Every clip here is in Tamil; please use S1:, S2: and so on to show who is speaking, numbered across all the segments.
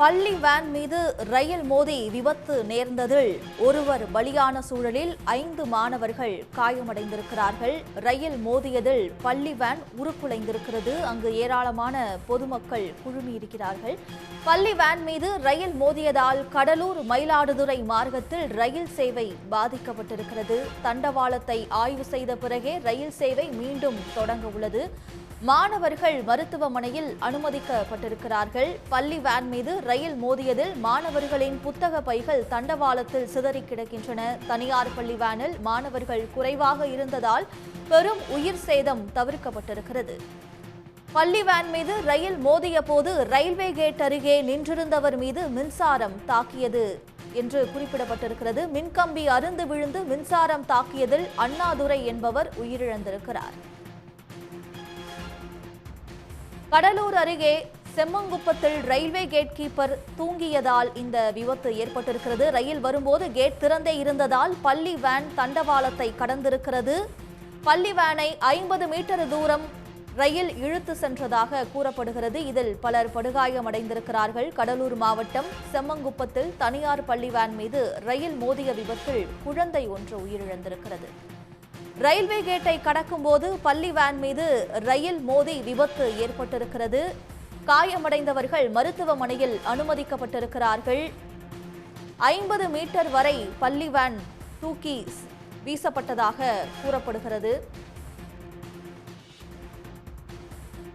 S1: பள்ளி வேன் மீது ரயில் மோதி விபத்து நேர்ந்ததில் ஒருவர் பலியான சூழலில் ஐந்து மாணவர்கள் காயமடைந்திருக்கிறார்கள். ரயில் மோதியதில் பள்ளி வேன் உருக்குலைந்திருக்கிறது. அங்கு ஏராளமான பொதுமக்கள் குழுமியிருக்கிறார்கள். பள்ளி வேன் மீது ரயில் மோதியதால் கடலூர் மயிலாடுதுறை மார்க்கத்தில் ரயில் சேவை பாதிக்கப்பட்டிருக்கிறது. தண்டவாளத்தை ஆய்வு செய்த பிறகே ரயில் சேவை மீண்டும் தொடங்க உள்ளது. மாணவர்கள் மருத்துவமனையில் அனுமதிக்கப்பட்டிருக்கிறார்கள். பள்ளி வேன் மீது ரயில் மோதியதில் மாணவர்களின் புத்தக பைகள் தண்டவாளத்தில் சிதறி கிடக்கின்றன. தனியார் பள்ளி வேனில் மாணவர்கள் குறைவாக இருந்ததால் பெரும் உயிர் சேதம் தவிர்க்கப்பட்டிருக்கிறது. பள்ளி வேன் மீது ரயில் மோதிய போது ரயில்வே கேட் அருகே நின்றிருந்தவர் மீது மின்சாரம் தாக்கியது என்று குறிப்பிடப்பட்டிருக்கிறது. மின்கம்பி அருந்து விழுந்து மின்சாரம் தாக்கியதில் அண்ணாதுரை என்பவர் உயிரிழந்திருக்கிறார். கடலூர் அருகே செம்மங்குப்பத்தில் ரயில்வே கேட் கீப்பர் தூங்கியதால் இந்த விபத்து ஏற்பட்டிருக்கிறது. ரயில் வரும்போது கேட் திறந்தே இருந்ததால் பள்ளி வேன் தண்டவாளத்தை கடந்திருக்கிறது. பள்ளி வேனை ஐம்பது மீட்டர் தூரம் ரயில் இழுத்து சென்றதாக கூறப்படுகிறது. இதில் பலர் படுகாயமடைந்திருக்கிறார்கள். கடலூர் மாவட்டம் செம்மங்குப்பத்தில் தனியார் பள்ளி வேன் மீது ரயில் மோதிய விபத்தில் குழந்தை ஒன்று உயிரிழந்திருக்கிறது. ரயில்வே கேட்டை கடக்கும்போது பள்ளி வேன் மீது ரயில் மோதி விபத்து ஏற்பட்டிருக்கிறது. காயமடைந்தவர்கள் மருத்துவமனையில் அனுமதிக்கப்பட்டிருக்கிறார்கள். ஐம்பது மீட்டர் வரை பள்ளி வேன் தூக்கி வீசப்பட்டதாக கூறப்படுகிறது.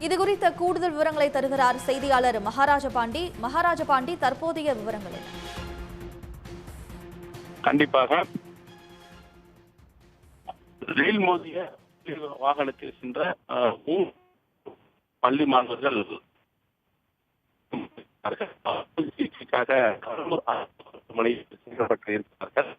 S1: இது குறித்த கூடுதல் விவரங்களை தருகிறார் செய்தியாளர் மகாராஜ பாண்டி. மகாராஜ பாண்டி தற்போதைய விவரங்கள்.
S2: கண்டிப்பாக. ரயில் மோதிய வாகனத்தில் சென்ற பள்ளி மாணவர்கள் சிகிச்சைக்காக கடலூர் மருத்துவமனையில் சேர்க்கப்பட்டு இருக்கிறார்கள்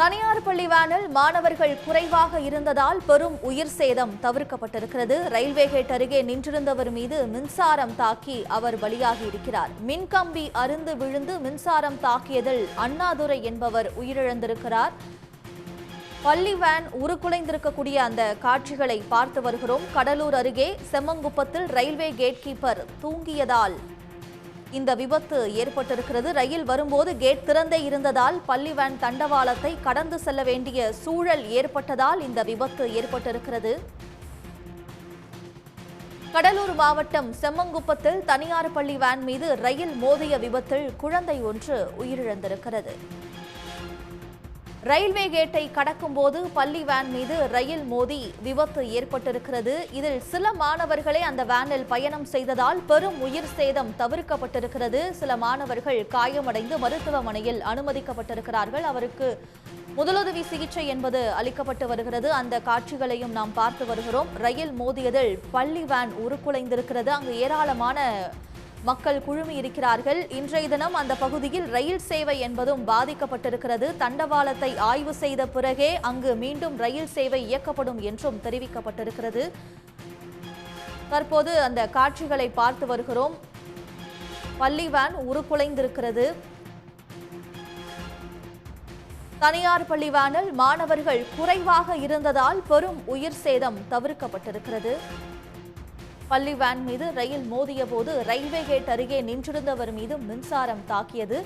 S1: தனியார் பள்ளி வேனில் மாணவர்கள் குறைவாக இருந்ததால் பெரும் உயிர் சேதம் தவிர்க்கப்பட்டிருக்கிறது. ரயில்வே கேட் அருகே நின்றிருந்தவர் மீது மின்சாரம் தாக்கி அவர் பலியாகி இருக்கிறார். மின்கம்பி அருந்து விழுந்து மின்சாரம் தாக்கியதில் அண்ணாதுரை என்பவர் உயிரிழந்திருக்கிறார். பள்ளி வேன் உருக்குலைந்திருக்கக்கூடிய அந்த காட்சிகளை பார்த்து வருகிறோம். கடலூர் அருகே செம்மங்குப்பத்தில் ரயில்வே கேட் கீப்பர் தூங்கியதால் இந்த விபத்து ஏற்பட்டிருக்கிறது. ரயில் வரும்போது கேட் திறந்தே இருந்ததால் பள்ளி வேன் தண்டவாளத்தை கடந்து செல்ல வேண்டிய சூழல் ஏற்பட்டதால் இந்த விபத்து ஏற்பட்டிருக்கிறது. கடலூர் மாவட்டம் செம்மங்குப்பத்தில் தனியார் பள்ளி வேன் மீது ரயில் மோதிய விபத்தில் குழந்தை ஒன்று உயிரிழந்திருக்கிறது. ரயில்வே கேட்டை கடக்கும்போது பள்ளி வேன் மீது ரயில் மோதி விபத்து ஏற்பட்டிருக்கிறது. இதில் சில மாணவர்களே அந்த வேனில் பயணம் செய்ததால் பெரும் உயிர் சேதம் தவிர்க்கப்பட்டிருக்கிறது. சில மாணவர்கள் காயமடைந்து மருத்துவமனையில் அனுமதிக்கப்பட்டிருக்கிறார்கள். அவருக்கு முதலுதவி சிகிச்சை என்பது அளிக்கப்பட்டு வருகிறது. அந்த காட்சிகளையும் நாம் பார்த்து வருகிறோம். ரயில் மோதியதில் பள்ளி வேன் உருக்குலைந்திருக்கிறது. அங்கு ஏராளமான மக்கள் குழுமி இருக்கிறார்கள். இன்றைய தினம் அந்த பகுதியில் ரயில் சேவை என்பதும் பாதிக்கப்பட்டிருக்கிறது. தண்டவாளத்தை ஆய்வு செய்த பிறகே அங்கு மீண்டும் ரயில் சேவை இயக்கப்படும் என்றும் தெரிவிக்கப்பட்டிருக்கிறது. தற்போது அந்த காட்சிகளை பார்த்து வருகிறோம். பள்ளி வேன் உருக்குலைந்திருக்கிறது. தனியார் பள்ளி வேனில் மாணவர்கள் குறைவாக இருந்ததால் பெரும் உயிர் சேதம் தவிர்க்கப்பட்டிருக்கிறது. பள்ளி வேன் மீது ரயில் மோதிய போது ரயில்வே கேட் அருகே நின்றிருந்தவர் மீது மின்சாரம் தாக்கியது.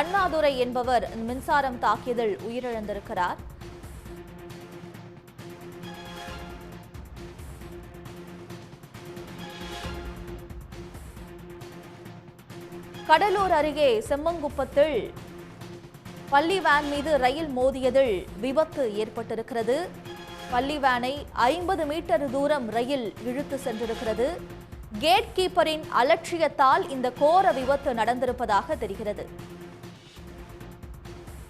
S1: அண்ணாதுரை என்பவர் மின்சாரம் தாக்கியதில் உயிரிழந்திருக்கிறார். கடலூர் அருகே செம்மங்குப்பத்தில் பள்ளி வேன் மீது ரயில் மோதியதில் விபத்து ஏற்பட்டிருக்கிறது. பள்ளி வேனை ஐம்பது மீட்டர் தூரம் ரயில் இழுத்து சென்றிருக்கிறது. கேட் கீப்பரின் அலட்சியத்தால் இந்த கோர விபத்து நடந்திருப்பதாக தெரிகிறது.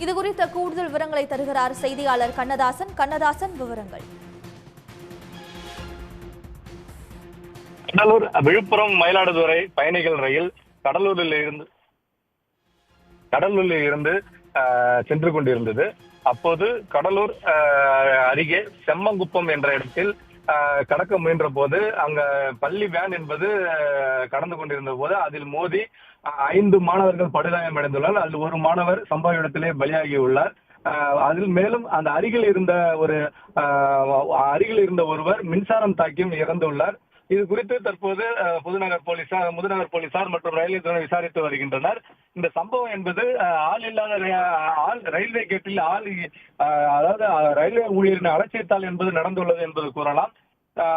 S1: இது குறித்த கூடுதல் விவரங்களை தருகிறார் செய்தியாளர் கண்ணதாசன். கண்ணதாசன் விவரங்கள்.
S3: கடலூர் விழுப்புரம் மயிலாடுதுறை பயணிகள் ரயில் கடலூரில் இருந்து கடலூரில் இருந்து சென்று கொண்டிருந்தது. அப்போது கடலூர் அருகே செம்மங்குப்பம் என்ற இடத்தில் கடக்க முயன்ற போது அங்க பள்ளி வேன் என்பது கடந்து கொண்டிருந்த போது அதில் மோதி ஐந்து மாணவர்கள் படுகாயம் அடைந்துள்ளார் அதில் ஒரு மாணவர் சம்பவ இடத்திலே பலியாகி உள்ளார் அதில் மேலும் அந்த அருகில் இருந்த ஒரு ஆஹ் அருகில் இருந்த ஒருவர் மின்சாரம் தாக்கியும் இறந்துள்ளார். இது குறித்து தற்போது புதுநகர் போலீசார் முதுநகர் போலீசார் மற்றும் ரயில்வே துறை விசாரித்து வருகின்றனர். இந்த சம்பவம் என்பது ஆள் இல்லாத ஆள் ரயில்வே கேட்டில் ஆள் அதாவது ரயில்வே ஊழியரின் அலட்சியத்தால் என்பது நடந்துள்ளது என்பது கூறலாம்.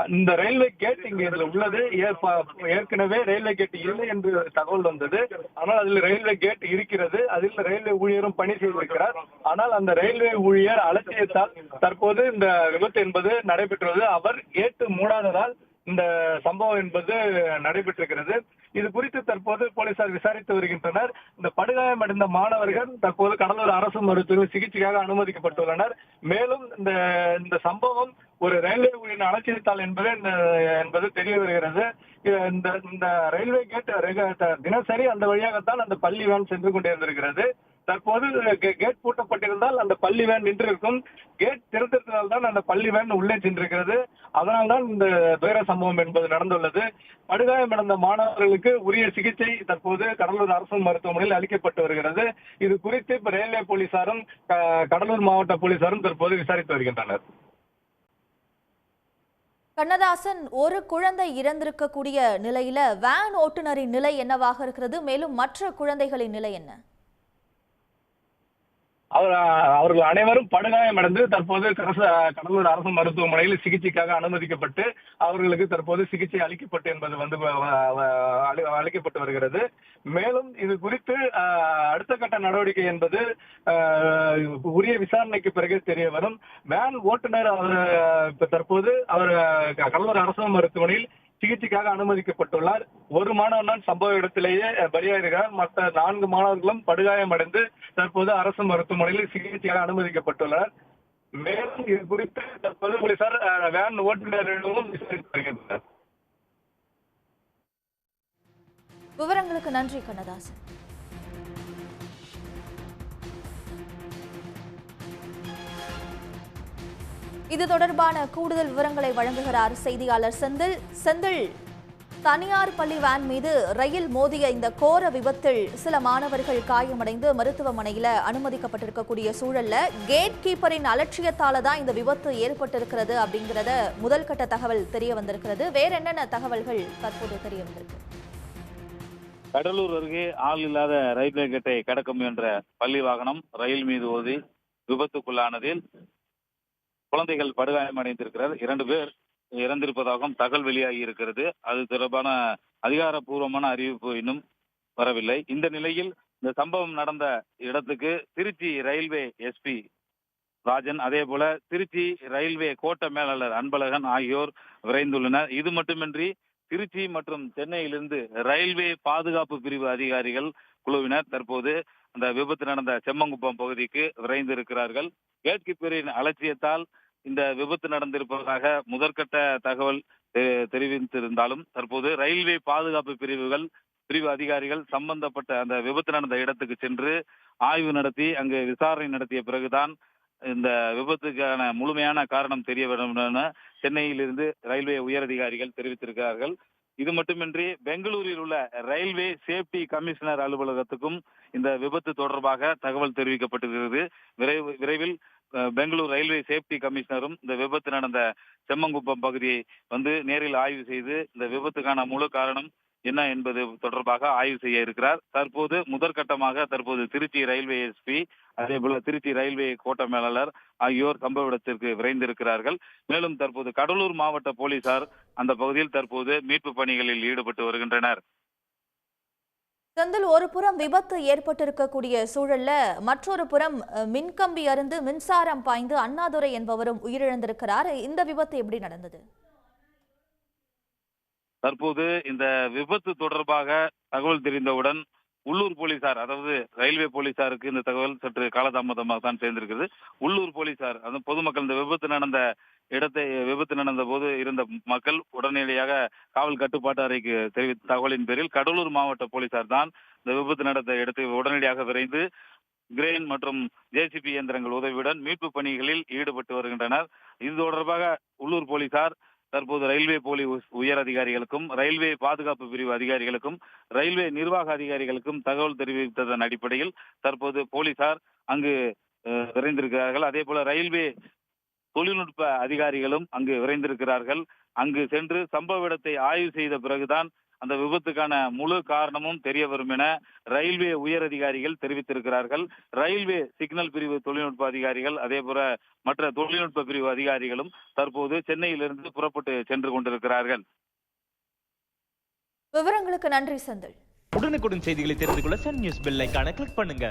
S3: இந்த ரயில்வே கேட் இங்க இதுல உள்ளது. ஏற்ப- ஏற்கனவே ரயில்வே கேட் இல்லை என்று தகவல் வந்தது. ஆனால் அதில் ரயில்வே கேட் இருக்கிறது. அதில் ரயில்வே ஊழியரும் பணி செய்திருக்கிறார். ஆனால் அந்த ரயில்வே ஊழியர் அலட்சியத்தால் தற்போது இந்த விபத்து என்பது நடைபெற்றுள்ளது அவர் கேட்டு மூடாததால் இந்த சம்பவம் என்பது நடைபெற்றிருக்கிறது. இது குறித்து தற்போது போலீசார் விசாரித்து வருகின்றனர். இந்த படுகாயமடைந்த மாணவர்கள் தற்போது கடலூர் அரசு மருத்துவர்கள் சிகிச்சைக்காக அனுமதிக்கப்பட்டுள்ளனர். மேலும் இந்த இந்த சம்பவம் ஒரு ரயில்வே ஊழியர் அலட்சியத்தால் என்பது என்பது தெரிய வருகிறது. இந்த இந்த ரயில்வே கேட் தினசரி அந்த வழியாகத்தான் அந்த பள்ளி வேன் சென்று கொண்டிருந்திருக்கிறது தற்போது கேட் பூட்டப்பட்டிருந்தால் அந்த பள்ளி வேன் நின்றிருக்கும். கேட் திறந்திருந்ததால் தான் அந்த பள்ளி வேன் உள்ளே சென்றிருக்கிறது. அதனால் தான் இந்த துயர சம்பவம் என்பது நடந்துள்ளது. படுகாயமடைந்த மாணவர்களுக்கு உரிய சிகிச்சை தற்போது கடலூர் அரசு மருத்துவமனையில் அளிக்கப்பட்டு வருகிறது. இது குறித்து இப்ப ரயில்வே போலீசாரும் கடலூர் மாவட்ட போலீசாரும் தற்போது விசாரித்து வருகின்றனர்.
S1: கண்ணதாசன் ஒரு குழந்தை இறந்திருக்கக்கூடிய நிலையில வேன் ஓட்டுநரின் நிலை என்னவாக இருக்கிறது? மேலும் மற்ற குழந்தைகளின் நிலை என்ன?
S3: அவர் அவர்கள் அனைவரும் படுகாயமடைந்து தற்போது கடலூர் அரசு மருத்துவமனையில் சிகிச்சைக்காக அனுமதிக்கப்பட்டு அவர்களுக்கு தற்போது சிகிச்சை அளிக்கப்பட்டு என்பது வந்து அளிக்கப்பட்டு வருகிறது. மேலும் இது குறித்து அடுத்த கட்ட நடவடிக்கை என்பது உரிய விசாரணைக்கு பிறகு தெரிய வரும். வேன் ஓட்டுநர் அவர் தற்போது அவர் கடலூர் அரசு மருத்துவமனையில் சிகிச்சைக்காக அனுமதிக்கப்பட்டுள்ளார். ஒரு மாணவன் தான் சம்பவ இடத்திலேயே பலியாகிறார் மற்ற நான்கு மாணவர்களும் படுகாயமடைந்து தற்போது அரசு மருத்துவமனையில் சிகிச்சைக்காக அனுமதிக்கப்பட்டுள்ளனர். மேலும் இது குறித்து தற்போது போலீசார் வேன் ஓட்டுநரிடமும் விசாரித்து வருகின்றனர்.
S1: விவரங்களுக்கு நன்றி கண்ணதாசன். இது தொடர்பான கூடுதல் விவரங்களை வழங்குகிறார் செய்தியாளர் செந்தில். செந்தில் தனியார் பள்ளி வேன் மீது ரயில் மோதிய இந்த கோர விபத்தில் சில மாணவர்கள் காயமடைந்து மருத்துவமனையில அனுமதிக்கப்பட்டிருக்கக்கூடிய சூழல்ல கேட் கீப்பரின் அலட்சியத்தால தான் இந்த விபத்து ஏற்பட்டிருக்கிறது அப்படிங்கிறத முதல் கட்ட தகவல் தெரிய வந்திருக்கிறது. வேற என்னென்ன தகவல்கள் தற்போது தெரிய வந்திருக்கு?
S4: கடலூர் அருகே ஆள் இல்லாத ரயில்வே கேட்டை கடக்க முயன்ற பள்ளி வாகனம் ரயில் மீது ஓதி விபத்துக்குள்ளானதில் குழந்தைகள் படுகாயமடைந்திருக்கிறார் இரண்டு பேர் இறந்திருப்பதாகவும் தகவல் வெளியாகி இருக்கிறது. அது தொடர்பான அதிகாரப்பூர்வமான அறிவிப்பு இன்னும் வரவில்லை. இந்த நிலையில் இந்த சம்பவம் நடந்த இடத்துக்கு திருச்சி ரயில்வே எஸ்பி ராஜன் அதே போல திருச்சி ரயில்வே கோட்ட மேலாளர் அன்பழகன் ஆகியோர் விரைந்துள்ளனர். இது மட்டுமின்றி திருச்சி மற்றும் சென்னையிலிருந்து ரயில்வே பாதுகாப்பு பிரிவு அதிகாரிகள் குழுவினர் தற்போது அந்த விபத்து நடந்த செம்மங்குப்பம் பகுதிக்கு விரைந்திருக்கிறார்கள். கேட் பிரிவின் அலட்சியத்தால் இந்த விபத்து நடந்திருப்பதாக முதற்கட்ட தகவல் தெரிவித்திருந்தாலும் தற்போது ரயில்வே பாதுகாப்பு பிரிவுகள் பிரிவு அதிகாரிகள் சம்பந்தப்பட்ட அந்த விபத்து நடந்த இடத்துக்கு சென்று ஆய்வு நடத்தி அங்கு விசாரணை நடத்திய பிறகுதான் இந்த விபத்துக்கான முழுமையான காரணம் தெரிய வேண்டும் என சென்னையிலிருந்து ரயில்வே உயரதிகாரிகள் தெரிவித்திருக்கிறார்கள். இது மட்டுமின்றி பெங்களூரில் உள்ள ரயில்வே சேஃப்டி கமிஷனர் அலுவலகத்துக்கும் இந்த விபத்து தொடர்பாக தகவல் தெரிவிக்கப்பட்டிருக்கிறது. விரைவு விரைவில் பெங்களூர் ரயில்வே சேஃப்டி கமிஷனரும் இந்த விபத்து நடந்த செம்மங்குப்பம் பகுதியை வந்து நேரில் ஆய்வு செய்து இந்த விபத்துக்கான முழு காரணம் என்ன என்பது தொடர்பாக ஆய்வு செய்ய இருக்கிறார். தற்போது முதற்கட்டமாக தற்போது திருச்சி ரயில்வே எஸ்பி அதே போல திருச்சி ரயில்வே கோட்ட மேலாளர் ஆகியோர் சம்பவ இடத்திற்கு விரைந்திருக்கிறார்கள். மேலும் தற்போது கடலூர் மாவட்ட போலீசார் அந்த பகுதியில் தற்போது மீட்பு பணிகளில் ஈடுபட்டு வருகின்றனர்.
S1: செந்தில் ஒரு புறம் விபத்து ஏற்பட்டிருக்கக்கூடிய சூழல்ல மற்றொரு புறம் மின்கம்பி அருந்து மின்சாரம் பாய்ந்து அண்ணாதுரை என்பவரும் உயிரிழந்திருக்கிறார். இந்த விபத்து எப்படி நடந்தது?
S4: தற்போது இந்த விபத்து தொடர்பாக தகவல் தெரிந்தவுடன் உள்ளூர் போலீசார் அதாவது ரயில்வே போலீசாருக்கு இந்த தகவல் சற்று காலதாமதமாக தான் சேர்ந்திருக்கிறது. உள்ளூர் போலீசார் அது பொதுமக்கள் இந்த விபத்து நடந்த இடத்தை விபத்து நடந்த போது இருந்த மக்கள் உடனடியாக காவல் கட்டுப்பாட்டு அறைக்கு தெரிவித்த தகவலின் பேரில் கடலூர் மாவட்ட போலீசார் தான் இந்த விபத்து நடந்த இடத்தை உடனடியாக விரைந்து கிரேன் மற்றும் ஜேசிபி இயந்திரங்கள் உதவியுடன் மீட்பு பணிகளில் ஈடுபட்டு வருகின்றனர். இது தொடர்பாக உள்ளூர் போலீசார் தற்போது ரயில்வே போலி உயர் அதிகாரிகளுக்கும் ரயில்வே பாதுகாப்பு பிரிவு அதிகாரிகளுக்கும் ரயில்வே நிர்வாக அதிகாரிகளுக்கும் தகவல் தெரிவித்ததன் அடிப்படையில் தற்போது போலீசார் அங்கு விரைந்திருக்கிறார்கள். அதே போல ரயில்வே தொழில்நுட்ப அதிகாரிகளும் அங்கு விரைந்திருக்கிறார்கள். அங்கு சென்று சம்பவ இடத்தை ஆய்வு செய்த பிறகுதான் அந்த விபத்துக்கான முழு காரணமும் தெரிய வரும் என ரயில்வே உயர் அதிகாரிகள் தெரிவித்திருக்கிறார்கள். ரயில்வே சிக்னல் பிரிவு தொழில்நுட்ப அதிகாரிகள் அதே போல மற்ற தொழில்நுட்ப பிரிவு அதிகாரிகளும் தற்போது சென்னையிலிருந்து புறப்பட்டு சென்று கொண்டிருக்கிறார்கள்.
S1: விவரங்களுக்கு நன்றி செந்தில்.
S5: உடனுக்குடன் செய்திகளை தெரிந்து கொள்ள சன் நியூஸ் பெல் ஐகானை கிளிக் பண்ணுங்க.